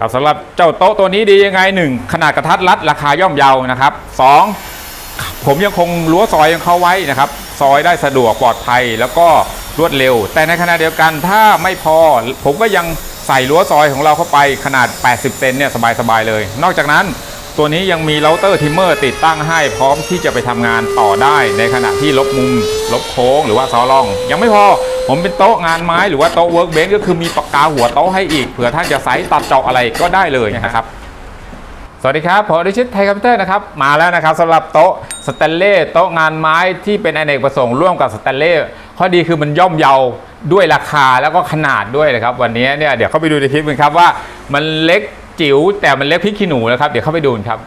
ครับสำหรับเจ้าโต๊ะตัวนี้ดียังไงหนึ่งขนาดกระทัดรัดราคาย่อมเยานะครับสองผมยังคงรั้วซอยของเขาไว้นะครับ ซอยได้สะดวกปลอดภัยแล้วก็รวดเร็ว แต่ในขณะเดียวกันถ้าไม่พอ ผมก็ยังใส่รั้วซอยของเราเข้าไปขนาด 80 เซนเนี่ยสบายๆเลย นอกจากนั้นตัวนี้ยังมีเราเตอร์ทิมเมอร์ติดตั้งให้พร้อมที่จะไปทำงานต่อได้ในขณะที่ลบมุม ลบโค้งหรือว่าซอล่อง ยังไม่พอ ผมเป็นโต๊ะงานไม้หรือว่าโต๊ะเวิร์กเบนก็คือมีปากกาหัวโต๊ะให้อีกเผื่อท่านจะไซส์ตัดเจาะอะไรก็ได้เลยนะครับสวัสดีครับผมดิชิตไทยคอมพิวเตอร์นะครับมาแล้วนะครับสำหรับโต๊ะสแตนเล่โต๊ะงานไม้ที่เป็นอเนกประสงค์ร่วมกับสแตนเล่ข้อดีคือมันย่อมเยาด้วยราคาแล้วก็ขนาดด้วยนะครับ วันนี้เนี่ยเดี๋ยวเข้าไปดูในคลิปกันครับว่ามันเล็กจิ๋วแต่มันเล็กพริกขี้หนูนะครับเดี๋ยวเข้าไปดูนครับ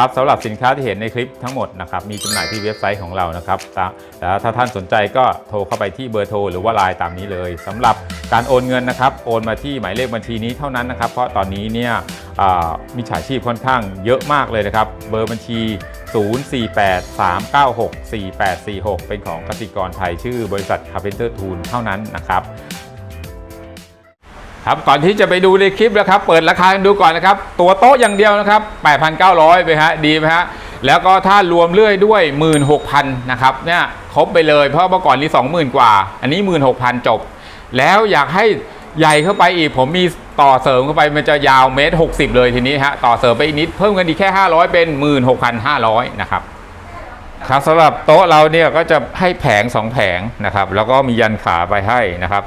ครับสำหรับสินค้าที่เห็นในคลิปทั้งหมดนะครับมีจำหน่ายที่เว็บไซต์ของเรานะครับแต่แล้วถ้าท่านสนใจก็โทรเข้าไปที่เบอร์โทรหรือว่าไลน์ตามนี้เลยสำหรับการโอนเงินนะครับโอนมาที่หมายเลขบัญชีนี้เท่านั้นนะครับ เพราะตอนนี้เนี่ยมิจฉาชีพค่อนข้างเยอะมากเลยนะครับ เบอร์บัญชี 0483964846 เป็นของกสิกรไทยชื่อบริษัท Carpenter Tool เท่านั้นนะครับ ครับก่อนที่จะไปดูในคลิปนะครับ เปิดราคาดูก่อนนะครับ ตัวโต๊ะอย่างเดียวนะครับ 8,900 ไปฮะดีไหมฮะแล้วก็ถ้ารวมเลื่อยด้วย 16,000นะครับเนี่ยครบไปเลยเพราะเมื่อก่อนนี้20,000 กว่า อันนี้ 16,000 จบ แล้วอยากให้ใหญ่เข้าไปอีกผมมีต่อเสริมเข้าไปมันจะยาวเมตร60 เลยทีนี้ฮะต่อเสริมไปอีกนิดเพิ่มกันอีกแค่ 500 เป็น 16,500 นะครับครับสำหรับโต๊ะเราเนี่ยก็จะให้แผง 2 แผงนะครับ แล้วก็มียันขาไปให้นะครับ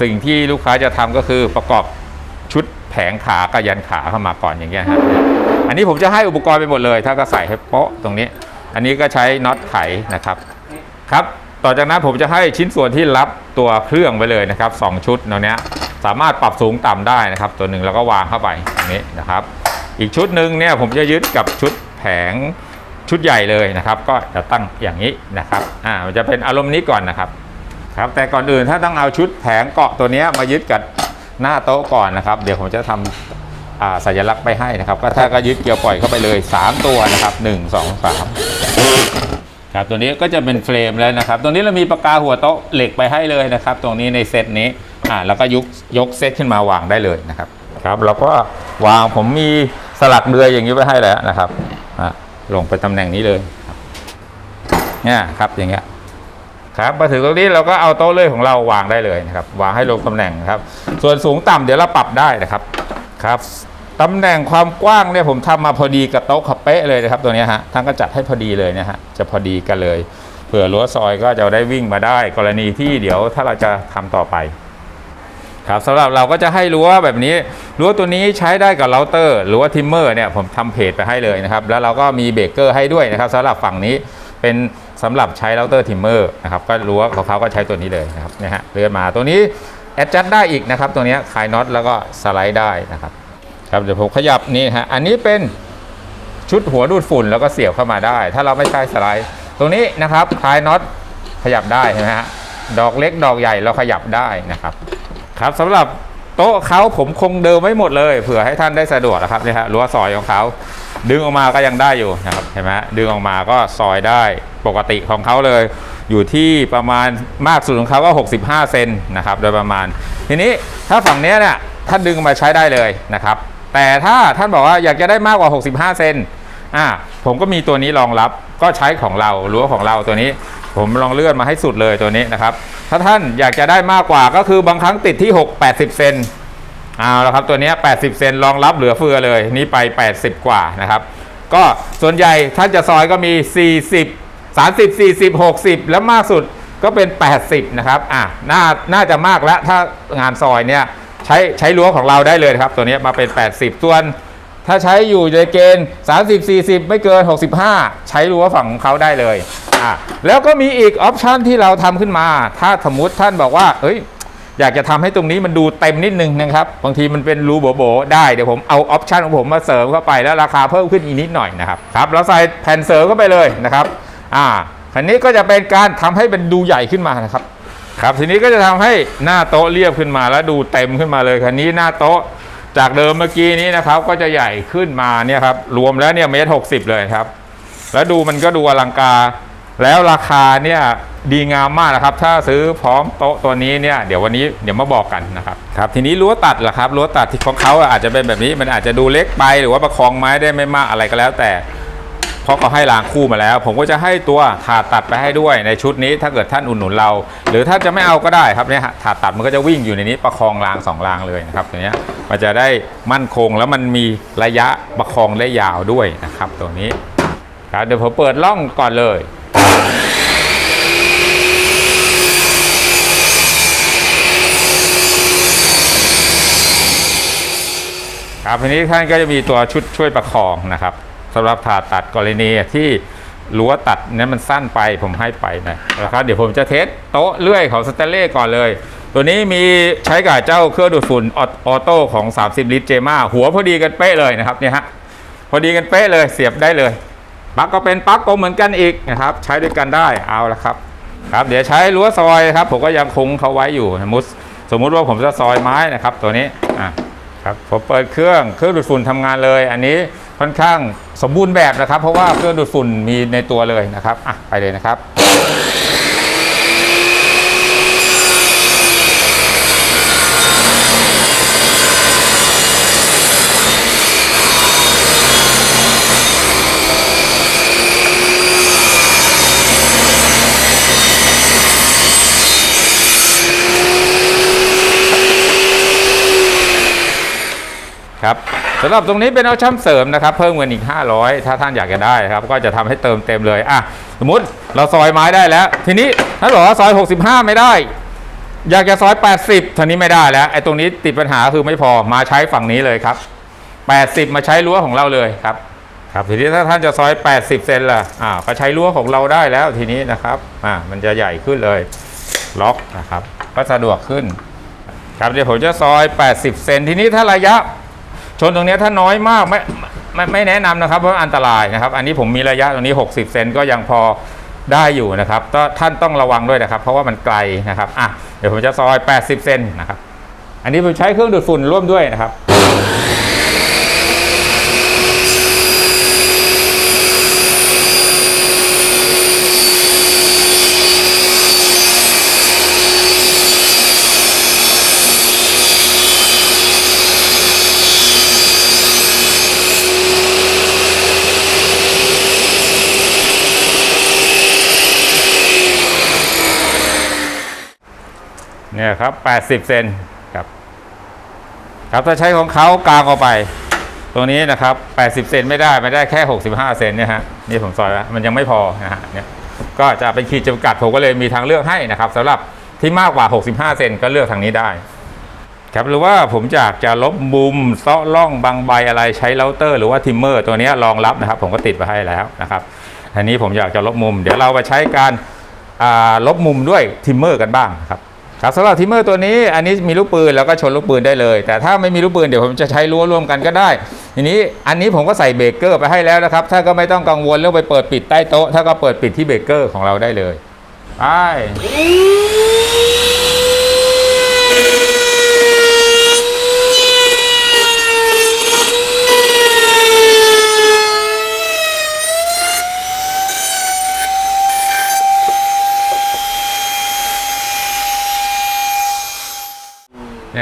สิ่งที่ลูกค้าจะทำก็คือประกอบชุดแผงขากับยันขาเข้ามาก่อนอย่างเงี้ยฮะอันนี้ผมจะให้อุปกรณ์ไปหมดเลย ถ้าก็ใส่ให้โป๊ะตรงนี้ อันนี้ก็ใช้น็อตไขนะครับครับต่อจากนั้นผมจะให้ชิ้นส่วนที่รับตัวเครื่องไปเลยนะครับสองชุดตรงนี้สามารถปรับสูงต่ำได้นะครับ ตัวหนึ่งแล้วก็วางเข้าไปตรงนี้นะครับ อีกชุดหนึ่งเนี่ยผมจะยึดกับชุดแผงชุดใหญ่เลยนะครับ ก็จะตั้งอย่างนี้นะครับอ่ามันจะเป็นอารมณ์นี้ก่อนนะครับ ครับแต่ก่อนอื่นถ้าต้องเอาชุดแผงเกาะตัวนี้มายึดกับหน้าโต๊ะก่อนนะครับ เดี๋ยวผมจะทำอ่าสัญลักษณ์ไปให้นะครับ ก็ถ้าก็ยึดเกี่ยวปล่อยเข้าไปเลย 3 ตัวนะครับ 1 2 3 ครับตัวนี้ก็จะเป็นเฟรมแล้วนะครับ ตรงนี้เรามีปากกาหัวโต๊ะเหล็กไปให้เลยนะครับ ตรงนี้ในเซตนี้อ่าแล้วก็ยกยกเซตขึ้นมาวางได้เลยนะครับครับแล้วก็วางผมมีสลักเดือยอย่างนี้ไว้ให้แล้วนะครับอ่าลงไปตำแหน่งนี้เลยเนี่ยครับอย่างเงี้ย ครับมาถึงตรงนี้เราก็เอาโต๊ะเลื่อยของเราวางได้เลยนะครับวางให้ลงตำแหน่งครับ ส่วนสูงต่ำเดี๋ยวเราปรับได้นะครับครับตำแหน่งความกว้างเนี่ยผมทำมาพอดีกับโต๊ะขับเป๊ะเลยนะครับตัวนี้ฮะท่านก็จัดให้พอดีเลยนะฮะจะพอดีกันเลยเผื่อรั้วซอยก็จะได้วิ่งมาได้ กรณีที่เดี๋ยวถ้าเราจะทำต่อไปครับสำหรับเราก็จะให้รั้วแบบนี้รั้วตัวนี้ใช้ได้กับเราเตอร์หรือว่าทิมเมอร์เนี่ยผมทำเพจไปให้เลยนะครับแล้วเราก็มีเบรกเกอร์ให้ด้วยนะครับสำหรับฝั่งนี้เป็น สำหรับใช้เราเตอร์ทิมเมอร์นะครับก็รั้วของเขาก็ใช้ตัวนี้เลยนะครับเนี่ยฮะเลื่อนมาตัวนี้แอดจัดได้อีกนะครับตัวนี้คลายน็อตแล้วก็สไลด์ได้นะครับครับเดี๋ยวผมขยับนี่ฮะอันนี้เป็นชุดหัวดูดฝุ่นแล้วก็เสียบเข้ามาได้ ถ้าเราไม่ใช้สไลด์ ตรงนี้นะครับคลายน็อตขยับได้ใช่ไหมฮะดอกเล็กดอกใหญ่เราขยับได้นะครับครับสำหรับโต๊ะเขาผมคงเดิมไว้หมดเลยเผื่อให้ท่านได้สะดวกนะครับเนี่ยฮะรั้วซอยของเขา ดึงออกมาก็ยังได้อยู่นะครับเห็นไหมดึงออกมาก็ซอยได้ปกติของเขาเลย อยู่ที่ประมาณมากสุดของเขาก็ 65 เซนนะครับโดยประมาณ ทีนี้ถ้าฝั่งนี้เนี่ยท่านดึงมาใช้ได้เลยนะครับ แต่ถ้าท่านบอกว่าอยากจะได้มากกว่า 65 เซนอ่าผมก็มีตัวนี้รองรับก็ใช้ของเรารั้วของเราตัวนี้ ผมลองเลื่อนมาให้สุดเลยตัวนี้นะครับ ถ้าท่านอยากจะได้มากกว่าก็คือบางครั้งติดที่ 6 80 เซน เอาละครับตัวนี้ 80 เซนรองรับเหลือเฟือเลย นี่ไป 80 กว่านะครับ ก็ส่วนใหญ่ท่านจะซอยก็มี 40 30 40 60 แล้วมากสุดก็เป็น 80 นะครับ อะน่าน่าจะมากแล้วถ้างานซอยเนี่ยใช้ใช้รั้วของเราได้เลยครับ ตัวนี้มาเป็น 80 ส่วน ถ้าใช้อยู่ในเกณฑ์ 30 40 ไม่เกิน 65 ใช้รั้วฝั่งของเขาได้เลยอะแล้วก็มีอีกออปชันที่เราทำขึ้นมา ถ้าสมมติท่านบอกว่า เอ้ย อยากจะทำให้ตรงนี้มันดูเต็มนิดนึงนะครับบางทีมันเป็นรูโบๆได้เดี๋ยวผมเอาออปชันของผมมาเสริมเข้าไปแล้วราคาเพิ่มขึ้นอีกนิดหน่อยนะครับครับเราใส่แผ่นเสริมเข้าไปเลยนะครับอ่าคันนี้ก็จะเป็นการทำให้เป็นดูใหญ่ขึ้นมานะครับครับทีนี้ก็จะทำให้หน้าโต๊ะเรียบขึ้นมาแล้วดูเต็มขึ้นมาเลยคันนี้หน้าโต๊ะจากเดิมเมื่อกี้นี้นะครับก็จะใหญ่ขึ้นมาเนี่ยครับรวมแล้วเนี่ยเมตรหกสิบเลยครับ แล้วดูมันก็ดูอลังการแล้วราคาเนี่ย ดีงามมากนะครับ ถ้าซื้อพร้อมโต๊ะตัวนี้เนี่ยเดี๋ยววันนี้เดี๋ยวมาบอกกันนะครับครับทีนี้รั้วตัดล่ะครับรั้วตัดที่ของเขาอาจจะเป็นแบบนี้มันอาจจะดูเล็กไปหรือว่าประคองไม้ได้ไม่มากอะไรก็แล้ว แต่เพราะเขาให้รางคู่มาแล้ว ผมก็จะให้ตัวถาดตัดไปให้ด้วยในชุดนี้ถ้าเกิดท่านอุดหนุนเรา หรือถ้านจะไม่เอาก็ได้ครับเนี่ยถาดตัดมันก็จะวิ่งอยู่ในนี้ประคองรางสองรางเลยนะครับตัวเนี้ยมันจะได้มั่นคงแล้วมันมีระยะประคองได้ยาวด้วยนะครับ ตัวนี้ครับเดี๋ยวผมเปิดล่องก่อนเลย ครับทีนี้ท่านก็จะมีตัวชุดช่วยประคองนะครับสำหรับผ่าตัดกรณีที่รั้วตัดนั้นมันสั้นไปผมให้ไปนะครับเดี๋ยวผมจะเทสโต๊ะเลื่อยของสเตเล่ก่อนเลย ตัวนี้มีใช้กับเจ้าเครื่องดูดฝุ่นออโต้ของ 30 ลิตรเจมาหัวพอดีกันเป๊ะเลยนะครับเนี่ยฮะพอดีกันเป๊ะเลยเสียบได้เลยปลั๊กก็เป็นปลั๊กกลมเหมือนกันอีกนะครับ ใช้ด้วยกันได้เอาละครับครับเดี๋ยวใช้รั้วซอยครับผมก็ยังคงเขาไว้อยู่สมมติสมมุติว่าผมจะซอยไม้นะครับตัวนี้อะ ครับผมเปิดเครื่องเครื่องดูดฝุ่นทำงานเลย อันนี้ค่อนข้างสมบูรณ์แบบนะครับ เพราะว่าเครื่องดูดฝุ่นมีในตัวเลยนะครับอะไปเลยนะครับ ครับสำหรับตรงนี้เป็นออปชั่นเสริมนะครับ เพิ่มเงินอีก 500 ถ้าท่านอยากจะได้ครับ ก็จะทำให้เติมเต็มเลยอะสมมติเราซอยไม้ได้แล้ว ทีนี้ถ้าบอกว่าซอย 65 ไม่ได้ อยากจะซอย 80ทีนี้ไม่ได้แล้วไอ้ตรงนี้ติดปัญหาคือไม่พอมาใช้ฝั่งนี้เลยครับ 80 มาใช้รั้วของเราเลยครับครับทีนี้ถ้าท่านจะซอย 80 เซนล่ะอ่าก็ใช้รั้วของเราได้แล้วทีนี้นะครับอ่ามันจะใหญ่ขึ้นเลยล็อกนะครับก็สะดวกขึ้นครับเดี๋ยวผมจะซอย 80 เซนทีนี้ถ้าระยะ ชนตรงนี้ถ้าน้อยมากไม่ไม่ไม่แนะนำนะครับเพราะอันตรายนะครับ อันนี้ผมมีระยะตรงนี้ 60 เซนก็ยังพอได้อยู่นะครับก็ท่านต้องระวังด้วยนะครับ เพราะว่ามันไกลนะครับอะเดี๋ยวผมจะซอย 80 เซนนะครับ อันนี้ผมใช้เครื่องดูดฝุ่นร่วมด้วยนะครับ ครับ 80 เซนครับครับถ้าใช้ของเขากลางออกไป ตรงนี้นะครับ 80 เซนไม่ได้ไม่ได้แค่ 65 เซนเนี่ยฮะนี่ผมซอยแล้วมันยังไม่พอนะฮะเนี่ยก็จะเป็นขีดจำกัดผมก็เลยมีทางเลือกให้นะครับสำหรับที่มากกว่า 65 เซนก็เลือกทางนี้ได้ครับหรือว่าผมอยากจะลบมุมเซาะล่องบางใบอะไรใช้เราเตอร์ หรือว่าทิมเมอร์ตัวนี้รองรับนะครับ ผมก็ติดไปให้แล้วนะครับอันนี้ผมอยากจะลบมุม เดี๋ยวเราไปใช้การลบมุมด้วยทิมเมอร์กันบ้างครับ ครับสำหรับทิมเมอร์ตัวนี้อันนี้มีลูกปืนแล้วก็ชนลูกปืนได้เลย แต่ถ้าไม่มีลูกปืนเดี๋ยวผมจะใช้รั้วร่วมกันก็ได้ ทีนี้อันนี้ผมก็ใส่เบรกเกอร์ไปให้แล้วนะครับถ้าก็ไม่ต้องกังวลเรื่องไปเปิดปิดใต้โต๊ะถ้าก็เปิดปิดที่เบรกเกอร์ของเราได้เลยไป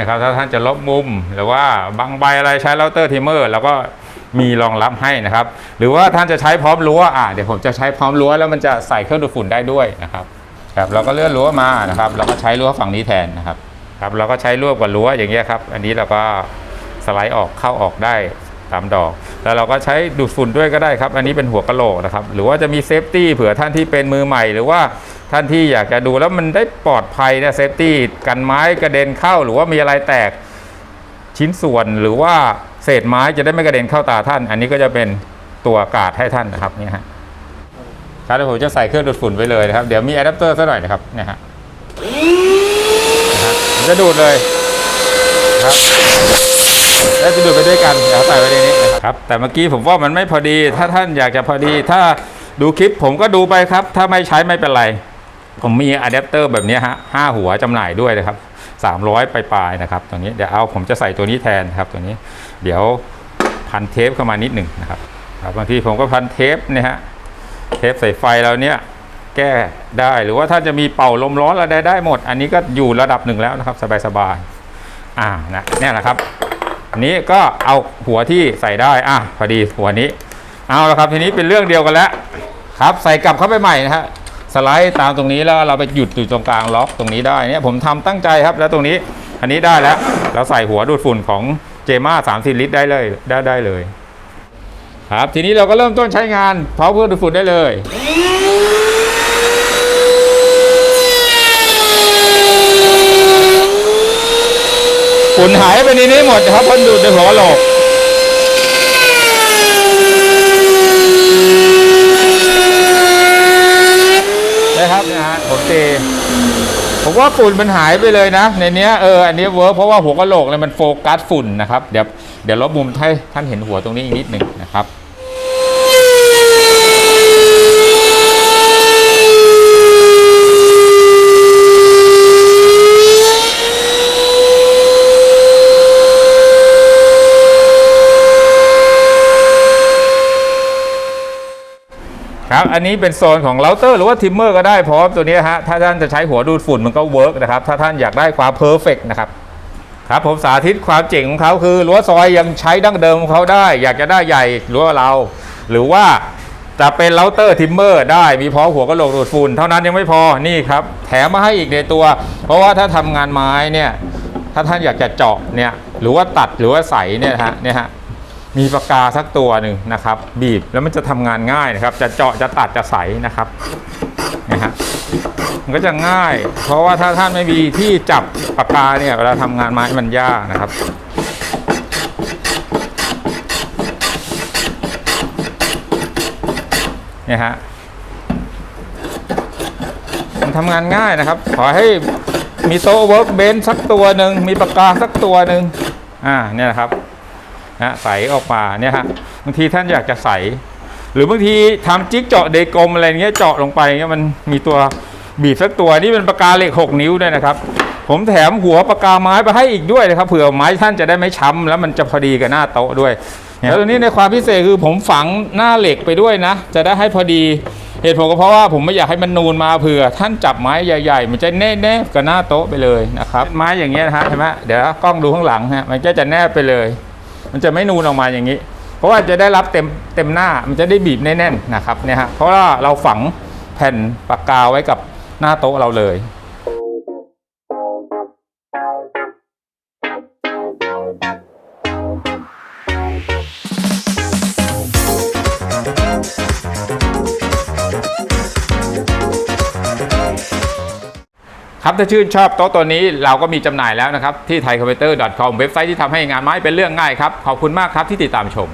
ครับถ้าท่านจะลบมุม หรือว่าบางใบอะไรใช้เราเตอร์ทิมเมอร์แล้วก็มีรองรับให้นะครับ หรือว่าท่านจะใช้พร้อมรั้วอ่าเดี๋ยวผมจะใช้พร้อมรั้วแล้วมันจะใส่เครื่องดูดฝุ่นได้ด้วยนะครับครับเราก็เลื่อนรั้วมานะครับ เราก็ใช้รั้วฝั่งนี้แทนนะครับครับเราก็ใช้ร่วมกับรั้วอย่างเงี้ยครับ อันนี้เราก็สไลด์ออกเข้าออกได้ตามดอก แล้วเราก็ใช้ดูดฝุ่นด้วยก็ได้ครับ อันนี้เป็นหัวกะโหลกนะครับ หรือว่าจะมีเซฟตี้เผื่อท่านที่เป็นมือใหม่ หรือว่า ท่านที่อยากจะดูแล้วมันได้ปลอดภัยนะเซฟตี้กันไม้กระเด็นเข้าหรือว่ามีอะไรแตกชิ้นส่วนหรือว่าเศษไม้จะได้ไม่กระเด็นเข้าตาท่าน อันนี้ก็จะเป็นตัวกาดให้ท่านนะครับเนี่ยฮะครับเดี๋ยวผมจะใส่เครื่องดูดฝุ่นไว้เลยนะครับ เดี๋ยวมีอะแดปเตอร์ซะหน่อยนะครับเนี่ยฮะจะดูดเลยครับแล้วจะดูดไปด้วยกันเดี๋ยวใส่ไว้ในนี้นะครับแต่เมื่อกี้ผมว่ามันไม่พอดี ถ้าท่านอยากจะพอดี ถ้าดูคลิปผมก็ดูไปครับ ถ้าไม่ใช้ไม่เป็นไร ผมมีอะแดปเตอร์แบบนี้ฮะห้าหัวจำหน่ายด้วยนะครับ 300ปลายๆนะครับตัวนี้เดี๋ยวเอาผมจะใส่ตัวนี้แทนครับตัวนี้เดี๋ยวพันเทปเข้ามานิดหนึ่งนะครับครับบางทีผมก็พันเทปเนี่ยฮะเทปใส่ไฟเราเนี่ยแก้ได้หรือว่าถ้าจะมีเป่าลมร้อนอะไรได้หมด อันนี้ก็อยู่ระดับหนึ่งแล้วนะครับ สบายๆอ่านะเนี่ยแหละครับอันนี้ก็เอาหัวที่ใส่ได้อะพอดีหัวนี้ เอาละครับทีนี้เป็นเรื่องเดียวกันแล้วครับ ใส่กลับเข้าไปใหม่นะฮะ สไลด์ตามตรงนี้แล้วเราไปหยุดอยู่ตรงกลางล็อกตรงนี้ได้เนี่ยผมทำตั้งใจครับแล้วตรงนี้อันนี้ได้แล้วเราใส่หัวดูดฝุ่นของเจม่า3 0ลิตรได้เลยได้ได้เลย ครับทีนี้เราก็เริ่มต้นใช้งานเพาเพื่อดูดฝุ่นได้เลยฝุ่นหายไปในนี้หมดครับพ่นดูดในหัวโหลก นะครับนะฮะ ผมตีผมว่าฝุ่นมันหายไปเลยนะ ในเนี้ยเอออันนี้เวิร์กเพราะว่าหัวกะโหลกเลยมันโฟกัสฝุ่นนะครับ เดี๋ยวเดี๋ยวลบมุมให้ท่านเห็นหัวตรงนี้อีกนิดหนึ่งนะครับ ครับอันนี้เป็นโซนของเราเตอร์หรือว่าทิมเมอร์ก็ได้พราะว่าตัวนี้ฮะถ้าท่านจะใช้หัวดูดฝุ่นมันก็เวิร์กนะครับถ้าท่านอยากได้ความเพอร์เฟกนะครับครับผมสาธิตความเจ๋งของเขาคือรั้วซอยยังใช้ดั้งเดิมของเขาได้ อยากจะได้ใหญ่รั้วเรา หรือว่าจะเป็นเราเตอร์ทิมเมอร์ได้มีพร้อมหัวกระโหลกดูดฝุ่นเท่านั้นยังไม่พอนี่ครับแถมมาให้อีกในตัว เพราะว่าถ้าทำงานไม้เนี่ยถ้าท่านอยากจะเจาะเนี่ยหรือว่าตัดหรือว่าใสเนี่ยฮะเนี่ยฮะ มีปากกาสักตัวหนึ่งนะครับ บีบแล้วมันจะทำงานง่ายนะครับ จะเจาะจะตัดจะใสนะครับนะฮะมันก็จะง่าย เพราะว่าถ้าท่านไม่มีที่จับปากกาเนี่ยเวลาทำงานไม้มันยากนะครับเนี่ยฮะมันทำงานง่ายนะครับ ขอให้มีโต๊ะเวิร์กเบนสักตัวหนึ่งมีปากกาสักตัวหนึ่งอ่าเนี่ยนะครับ นะใสออกมาเนี่ยฮะบางทีท่านอยากจะใส หรือบางทีทำจิ๊กเจาะเดกลมอะไรเงี้ยเจาะลงไปเงี้ยมันมีตัวบีบสักตัวนี่เป็นปากกาเหล็ก6นิ้วด้วยนะครับ ผมแถมหัวปากกาไม้ไปให้อีกด้วยนะครับเผื่อไม้ท่านจะได้ไม่ช้ำแล้วมันจะพอดีกับหน้าโต๊ะด้วยแล้วตัวนี้ในความพิเศษคือผมฝังหน้าเหล็กไปด้วยนะ จะได้ให้พอดีเหตุผลก็เพราะว่าผมไม่อยากให้มันนูนมาเผื่อ ท่านจับไม้ใหญ่ๆ มันจะแนบๆกับหน้าโต๊ะไปเลยนะครับไม้อย่างเงี้ยนะฮะเห็นไหมเดี๋ยวกล้องดูข้างหลังฮะมันก็จะแนบไปเลย มันจะไม่นูนออกมาอย่างนี้ เพราะว่าจะได้รับเต็มเต็มหน้ามันจะได้บีบแน่นๆนะครับเนี่ยฮะเพราะว่าเราฝังแผ่นปากกาไว้กับหน้าโต๊ะเราเลย ครับถ้าชื่นชอบโต๊ะตัวนี้เราก็มีจำหน่ายแล้วนะครับที่ thaiconverter.com เว็บไซต์ที่ทำให้งานไม้เป็นเรื่องง่ายครับ ขอบคุณมากครับที่ติดตามชม